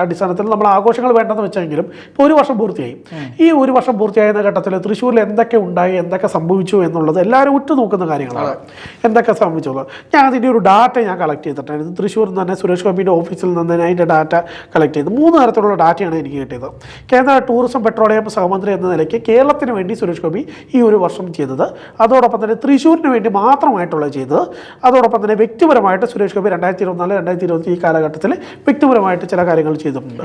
അടിസ്ഥാനത്തിൽ നമ്മൾ ആഘോഷങ്ങൾ വേണ്ടെന്ന് വെച്ചെങ്കിലും ഇപ്പോൾ ഒരു വർഷം പൂർത്തിയായി. ഈ ഒരു വർഷം പൂർത്തിയായ ഘട്ടത്തിൽ തൃശ്ശൂരിൽ എന്തൊക്കെ ഉണ്ടായി എന്തൊക്കെ സംഭവിച്ചു എന്നുള്ളത് എല്ലാവരും ഉറ്റുനോക്കുന്ന കാര്യങ്ങളാണ്. എന്തൊക്കെ സംഭവിച്ചു ഞാൻ അതിന്റെ ഒരു ഡാറ്റ ഞാൻ കളക്ട് ചെയ്തിട്ടായിരുന്നു തൃശ്ശൂരിൽ നിന്ന് തന്നെ സുരേഷ് ഗോപിയുടെ ഓഫീസിൽ നിന്ന് തന്നെ അതിന്റെ ഡാറ്റ കളക്ട് ചെയ്ത്. മൂന്ന് തരത്തിലുള്ള ഡാറ്റയാണ് എനിക്ക് കിട്ടിയത്. കേന്ദ്ര ടൂറിസം പെട്രോളിയം സഹമന്ത്രി എന്ന നിലയ്ക്ക് കേരളത്തിന് വേണ്ടി സുരേഷ് ഗോപി ഈ ഒരു വർഷം ചെയ്തത്. അതോടൊപ്പം തന്നെ തൃശ്ശൂരിന് വേണ്ടി മാത്രമായിട്ടുള്ള ചെയ്തത്. അതോടൊപ്പം തന്നെ വ്യക്തിപരമായിട്ട് സുരേഷ് ഗോപി രണ്ടായിരത്തി ഇരുപത്തിനാല് രണ്ടായിരത്തി ഇരുപത്തി ഈ കാലഘട്ടത്തിൽ വ്യക്തിപരമായിട്ട് ചില കാര്യങ്ങൾ ചെയ്തിട്ടുണ്ട്.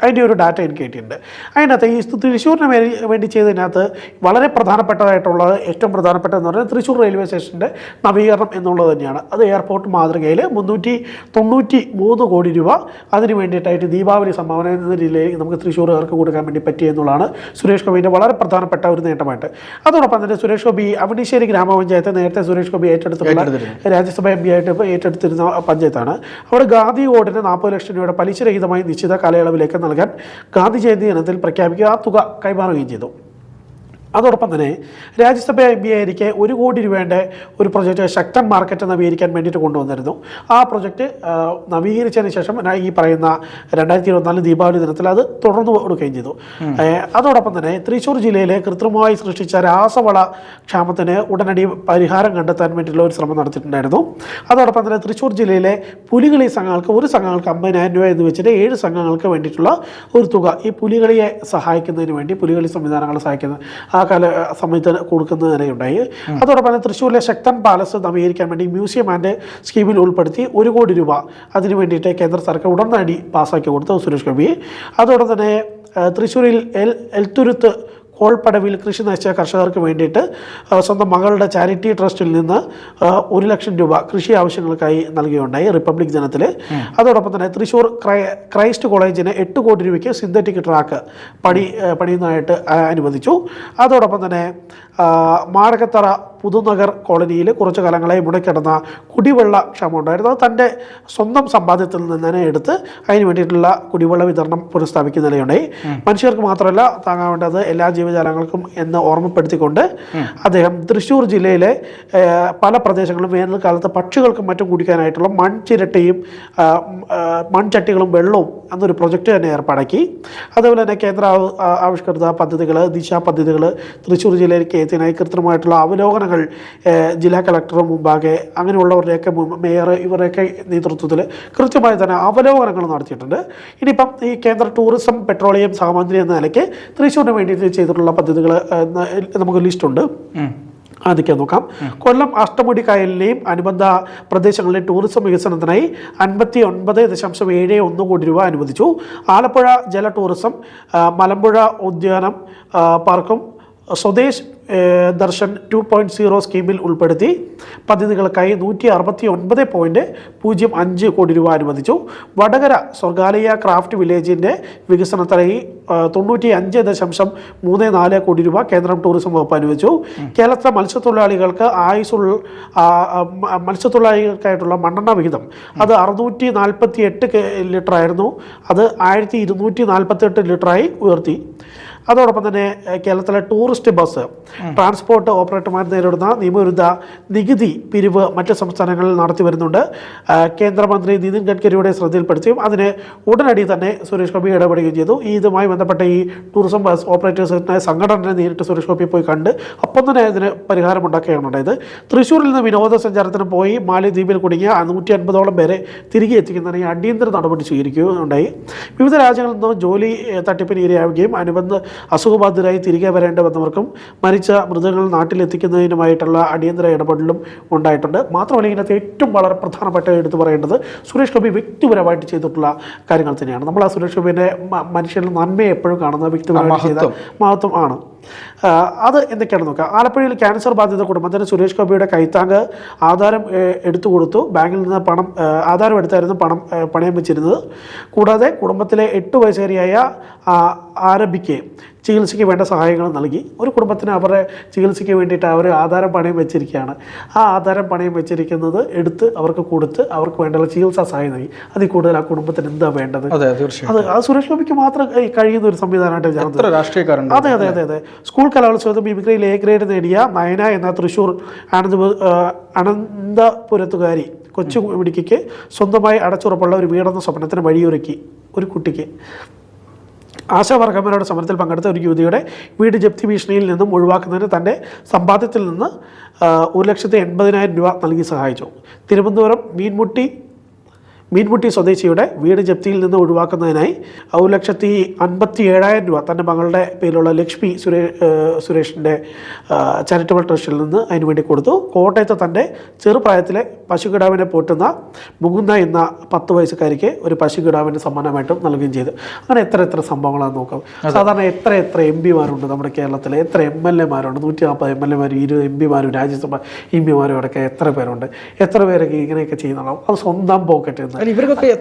അതിന്റെ ഒരു ഡാറ്റ എനിക്ക് കിട്ടിയിട്ടുണ്ട്. അതിനകത്ത് ഈ തൃശ്ശൂരിന് വേണ്ടി ചെയ്തതിനകത്ത് വളരെ പ്രധാനപ്പെട്ടതായിട്ടുള്ളത് ഏറ്റവും പ്രധാനപ്പെട്ടതെന്ന് പറഞ്ഞാൽ തൃശ്ശൂർ റെയിൽവേ സ്റ്റേഷന്റെ നവീകരണം എന്നുള്ളത് തന്നെയാണ്. അത് എയർപോർട്ട് മാതൃകയിൽ മുന്നൂറ്റി തൊണ്ണൂറ്റി മൂന്ന് കോടി രൂപ അതിന് വേണ്ടിയിട്ടായിട്ട് ദീപാവലി സംഭാവന എന്ന നിലയിൽ നമുക്ക് തൃശ്ശൂർകാർക്ക് കൊടുക്കാൻ വേണ്ടി പറ്റി എന്നുള്ളതാണ് സുരേഷ് ഗോപിന്റെ വളരെ പ്രധാനപ്പെട്ട ഒരു നേട്ടമായിട്ട്. അതോടൊപ്പം തന്നെ സുരേഷ് ഗോപി അവണിശ്ശേരി ഗ്രാമപഞ്ചായത്ത് നേരത്തെ സുരേഷ് ഗോപി ഏറ്റെടുത്തിട്ടുള്ള രാജ്യസഭ എം പി ആയിട്ട് ഏറ്റെടുത്തിരുന്ന പഞ്ചായത്താണ്. അവിടെ ഗാന്ധി ഓർഡിന് നാൽപ്പത് ലക്ഷം രൂപയുടെ പലിശരഹിതമായി നിശ്ചിത കാലയളവിലേക്ക് നൽകാൻ ഗാന്ധി ജയന്തി ഇനത്തിൽ പ്രഖ്യാപിക്കുക ആ തുക കൈമാറുകയും ചെയ്തു. അതോടൊപ്പം തന്നെ രാജ്യസഭ എം പി ആയിരിക്കെ ഒരു കോടി രൂപയുടെ ഒരു പ്രൊജക്റ്റ് ശക്തൻ മാർക്കറ്റ് നവീകരിക്കാൻ വേണ്ടിയിട്ട് കൊണ്ടുവന്നിരുന്നു. ആ പ്രൊജക്റ്റ് നവീകരിച്ചതിന് ശേഷം ഞാൻ ഈ പറയുന്ന രണ്ടായിരത്തി ഇരുപത്തിനാല് ദീപാവലി ദിനത്തിൽ അത് തുടർന്ന് കൊടുക്കുകയും ചെയ്തു. അതോടൊപ്പം തന്നെ തൃശ്ശൂർ ജില്ലയിലെ കൃത്രിമമായി സൃഷ്ടിച്ച രാസവള ക്ഷാമത്തിന് ഉടനടി പരിഹാരം കണ്ടെത്താൻ വേണ്ടിയിട്ടുള്ള ഒരു ശ്രമം നടത്തിയിട്ടുണ്ടായിരുന്നു. അതോടൊപ്പം തന്നെ തൃശ്ശൂർ ജില്ലയിലെ പുലികളി സംഘങ്ങൾക്ക് ഒരു സംഘങ്ങൾക്ക് അമ്പതിനായിരം രൂപ എന്ന് വെച്ചിട്ട് ഏഴ് സംഘങ്ങൾക്ക് വേണ്ടിയിട്ടുള്ള ഒരു തുക ഈ പുലികളിയെ സഹായിക്കുന്നതിന് വേണ്ടി പുലികളി സംവിധാനങ്ങളെ സഹായിക്കുന്നത് ആ കാല സമയത്ത് കൊടുക്കുന്നതിനുണ്ടായി അതോടൊപ്പം തന്നെ തൃശ്ശൂരിലെ ശക്തൻ പാലസ് നവീകരിക്കാൻ വേണ്ടി മ്യൂസിയം ആൻഡ് സ്കീമിൽ ഉൾപ്പെടുത്തി ഒരു കോടി രൂപ അതിനു വേണ്ടിയിട്ട് കേന്ദ്ര സർക്കാർ ഉടൻ തന്നെ പാസ്സാക്കി കൊടുത്തു സുരേഷ് ഗോപി. അതോടൊപ്പം തന്നെ തൃശ്ശൂരിൽ എൽ എൽത്തുരുത്ത് കോൾപ്പടവിൽ കൃഷി നശിച്ച കർഷകർക്ക് വേണ്ടിയിട്ട് സ്വന്തം മകളുടെ ചാരിറ്റി ട്രസ്റ്റിൽ നിന്ന് ഒരു ലക്ഷം രൂപ കൃഷി ആവശ്യങ്ങൾക്കായി നൽകുകയുണ്ടായി റിപ്പബ്ലിക് ദിനത്തിൽ അതോടൊപ്പം തന്നെ തൃശ്ശൂർ ക്രൈസ്റ്റ് കോളേജിന് എട്ട് കോടി രൂപയ്ക്ക് സിന്തറ്റിക് ട്രാക്ക് പണി പണിയുന്നതായിട്ട് അനുവദിച്ചു. അതോടൊപ്പം തന്നെ മാടകത്തറ പുതുനഗർ കോളനിയിൽ കുറച്ചു കാലങ്ങളായി മുടക്കിടന്ന കുടിവെള്ള ക്ഷാമം ഉണ്ടായിരുന്നു. അത് തന്റെ സ്വന്തം സമ്പാദ്യത്തിൽ നിന്ന് തന്നെ എടുത്ത് അതിന് വേണ്ടിയിട്ടുള്ള കുടിവെള്ള വിതരണം പുനഃസ്ഥാപിക്കുന്ന നിലയുണ്ടായി. മനുഷ്യർക്ക് മാത്രമല്ല താങ്ങാവേണ്ടത് എല്ലാ ജീവജാലങ്ങൾക്കും എന്ന് ഓർമ്മപ്പെടുത്തിക്കൊണ്ട് അദ്ദേഹം തൃശ്ശൂർ ജില്ലയിലെ പല പ്രദേശങ്ങളിലും വേനൽക്കാലത്ത് പക്ഷികൾക്കും മറ്റും കുടിക്കാനായിട്ടുള്ള മൺചിരട്ടയും മൺചട്ടികളും വെള്ളവും എന്നൊരു പ്രൊജക്റ്റ് തന്നെ ഏർപ്പാടാക്കി. അതുപോലെ തന്നെ കേന്ദ്ര ആവിഷ്കൃത പദ്ധതികൾ ദിശ പദ്ധതികൾ തൃശ്ശൂർ ജില്ലയിലേക്ക് എത്തിയതിനായി കൃത്യമായിട്ടുള്ള അവലോകനങ്ങൾ ജില്ലാ കളക്ടറും മുമ്പാകെ അങ്ങനെയുള്ളവരുടെയൊക്കെ മേയർ ഇവരുടെയൊക്കെ നേതൃത്വത്തിൽ കൃത്യമായി തന്നെ അവലോകനങ്ങൾ നടത്തിയിട്ടുണ്ട്. ഇനിയിപ്പം ഈ കേന്ദ്ര ടൂറിസം പെട്രോളിയം സഹമന്ത്രി എന്ന നിലയ്ക്ക് തൃശ്ശൂരിന് വേണ്ടിയിട്ട് ചെയ്തിട്ടുള്ള പദ്ധതികൾ നമുക്ക് ലിസ്റ്റുണ്ട് ആദ്യം നോക്കാം. കൊല്ലം അഷ്ടമുടി കായലിലെയും അനുബന്ധ പ്രദേശങ്ങളിലെ ടൂറിസം വികസനത്തിനായി അൻപത്തി ഒൻപത് ദശാംശം ഏഴ് ഒന്ന് കോടി രൂപ അനുവദിച്ചു. ആലപ്പുഴ ജല ടൂറിസം മലമ്പുഴ ഉദ്യാനം പാർക്കും Swadesh Darshan two point zero സ്കീമിൽ ഉൾപ്പെടുത്തി. പദ്ധതികൾക്കായി നൂറ്റി അറുപത്തി ഒൻപത് പോയിന്റ് പൂജ്യം അഞ്ച് കോടി രൂപ അനുവദിച്ചു. വടകര സ്വർഗാലയ ക്രാഫ്റ്റ് വില്ലേജിന്റെ വികസനത്തിനായി തൊണ്ണൂറ്റി അഞ്ച് ദശാംശം മൂന്ന് നാല് കോടി രൂപ കേന്ദ്രം ടൂറിസം വകുപ്പ് അനുവദിച്ചു. കേരളത്തിലെ മത്സ്യത്തൊഴിലാളികൾക്ക് ആയുസുള്ള ആ, ആ, മ- മത്സ്യത്തൊഴിലാളികൾക്കായിട്ടുള്ള മണ്ണെണ്ണ വിഹിതം അത് അറുന്നൂറ്റി നാൽപ്പത്തി എട്ട് ലിറ്ററായിരുന്നു. അത് ആയിരത്തി ഇരുന്നൂറ്റി നാൽപ്പത്തി എട്ട് ലിറ്ററായി ഉയർത്തി. അതോടൊപ്പം തന്നെ കേരളത്തിലെ ടൂറിസ്റ്റ് ബസ് ട്രാൻസ്പോർട്ട് ഓപ്പറേറ്റർമാർ നേരിടുന്ന നിയമവിരുദ്ധ നികുതി പിരിവ് മറ്റ് സംസ്ഥാനങ്ങളിൽ നടത്തി വരുന്നുണ്ട്. കേന്ദ്രമന്ത്രി നിതിൻ ഗഡ്കരിയുടെ ശ്രദ്ധയിൽപ്പെടുത്തിയും അതിന് ഉടനടി തന്നെ സുരേഷ് ഗോപി ഇടപെടുകയും ചെയ്തു. ഈ ഇതുമായി ബന്ധപ്പെട്ട ഈ ടൂറിസം ബസ് ഓപ്പറേറ്റേഴ്സിന്റെ സംഘടനയെ നേരിട്ട് സുരേഷ് ഗോപി പോയി കണ്ട് അപ്പം തന്നെ ഇതിന് പരിഹാരമുണ്ടാക്കുകയാണ് ഉണ്ടായത്. തൃശ്ശൂരിൽ നിന്ന് വിനോദസഞ്ചാരത്തിന് പോയി മാലിദ്വീപിൽ കുടുങ്ങിയ നൂറ്റി അൻപതോളം പേരെ തിരികെ എത്തിക്കുന്നതിന് അടിയന്തര നടപടി സ്വീകരിക്കുകയുണ്ടായി. വിവിധ രാജ്യങ്ങളിൽ നിന്ന് ജോലി തട്ടിപ്പിന് ഇരയാവുകയും അനുബന്ധ അസുഖബാധിതരായി തിരികെ വരേണ്ടി വന്നവർക്കും മരിച്ച മൃതങ്ങൾ നാട്ടിലെത്തിക്കുന്നതിനുമായിട്ടുള്ള അടിയന്തര ഇടപെടലും ഉണ്ടായിട്ടുണ്ട്. മാത്രമല്ല ഇതിനകത്ത് ഏറ്റവും വളരെ പ്രധാനപ്പെട്ട എടുത്തു പറയേണ്ടത് സുരേഷ് ഗോപി വ്യക്തിപരമായിട്ട് ചെയ്തിട്ടുള്ള കാര്യങ്ങൾ തന്നെയാണ്. നമ്മൾ ആ സുരേഷ് ഗോപിന്റെ മനുഷ്യരിൽ നന്മയെ എപ്പോഴും കാണുന്ന വ്യക്തിപരമായിട്ട് ചെയ്ത മഹത്വം ആണ്. അത് എന്തൊക്കെയാണ് നോക്കുക ആലപ്പുഴയിൽ ക്യാൻസർ ബാധിത കുടുംബത്തിന് സുരേഷ് ഗോപിയുടെ കൈത്താങ്ക് ആധാരം എടുത്തു കൊടുത്തു. ബാങ്കിൽ നിന്ന് പണം ആധാരം എടുത്തായിരുന്നു പണം പണയം വെച്ചിരുന്നത്. കൂടാതെ കുടുംബത്തിലെ എട്ട് വയസ്സുകാരിയായ ആ, ആരംഭിക്ക് ചികിത്സയ്ക്ക് വേണ്ട സഹായങ്ങൾ നൽകി ഒരു കുടുംബത്തിന് അവരുടെ ചികിത്സയ്ക്ക് വേണ്ടിയിട്ട് അവർ ആധാരം പണയം വെച്ചിരിക്കുകയാണ്. ആ ആധാരം പണയം വെച്ചിരിക്കുന്നത് എടുത്ത് അവർക്ക് കൊടുത്ത് അവർക്ക് വേണ്ടുള്ള ചികിത്സാ സഹായം നൽകി. അതിൽ കൂടുതൽ ആ കുടുംബത്തിന് എന്താ വേണ്ടത്? അതെ ആ സുരേഷ് ഗോപിക്ക് മാത്രം കഴിയുന്ന ഒരു സംവിധാനമായിട്ട് ഞാൻ അതെ അതെ അതെ അതെ. സ്കൂൾ കലോത്സവത്തിൽ മിമിക്രിയിൽ എ ഗ്രേഡ് നേടിയ നയന എന്ന തൃശ്ശൂർ ആനന്ദ അനന്തപുരത്തുകാരി കൊച്ചു മിടിക്ക് സ്വന്തമായി അടച്ചുറപ്പുള്ള ഒരു വീടെന്ന സ്വപ്നത്തിന് വഴിയൊരുക്കി ഒരു കുട്ടിക്ക്. ആശാവർഗന്മാരുടെ സമരത്തിൽ പങ്കെടുത്ത ഒരു യുവതിയുടെ വീട് ജപ്തി ഭീഷണിയിൽ നിന്നും ഒഴിവാക്കുന്നതിന് തന്റെ സമ്പാദ്യത്തിൽ നിന്ന് ഒരു ലക്ഷത്തി എൺപതിനായിരം രൂപ നൽകി സഹായിച്ചു. തിരുവനന്തപുരം മീൻമുട്ടി മീൻമുട്ടി സ്വദേശിയുടെ വീട് ജപ്തിയിൽ നിന്ന് ഒഴിവാക്കുന്നതിനായി ഒരു ലക്ഷത്തി അൻപത്തി ഏഴായിരം രൂപ തന്റെ മകളുടെ പേരിലുള്ള ലക്ഷ്മി സുരേഷ് സുരേഷിന്റെ ചാരിറ്റബിൾ ട്രസ്റ്റിൽ നിന്ന് അതിനുവേണ്ടി കൊടുത്തു. കോട്ടയത്ത് തന്റെ ചെറുപ്രായത്തിലെ പശുകിടാവിനെ പോറ്റുന്ന മുകുന്ദ എന്ന പത്ത് വയസ്സുകാരിക്ക് ഒരു പശുകിടാവിന്റെ സമ്മാനമായിട്ടും നൽകുകയും ചെയ്തു. അങ്ങനെ എത്ര എത്ര സംഭവങ്ങളാണ് നോക്കാം. സാധാരണ എത്ര എത്ര എം പിമാരുണ്ട് നമ്മുടെ കേരളത്തിൽ എത്ര എം എൽ എമാരുണ്ട്? നൂറ്റി നാൽപ്പത് എം എൽ എമാരും ഇരുപത് എം പിമാരും രാജ്യസഭ എം പിമാരും അടക്കം എത്ര പേരുണ്ട്? എത്ര പേരൊക്കെ ഇങ്ങനെയൊക്കെ ചെയ്യുന്നുണ്ടാവും? അത് സ്വന്തം പോക്കറ്റിൽ നിന്ന്. Ali, vira que.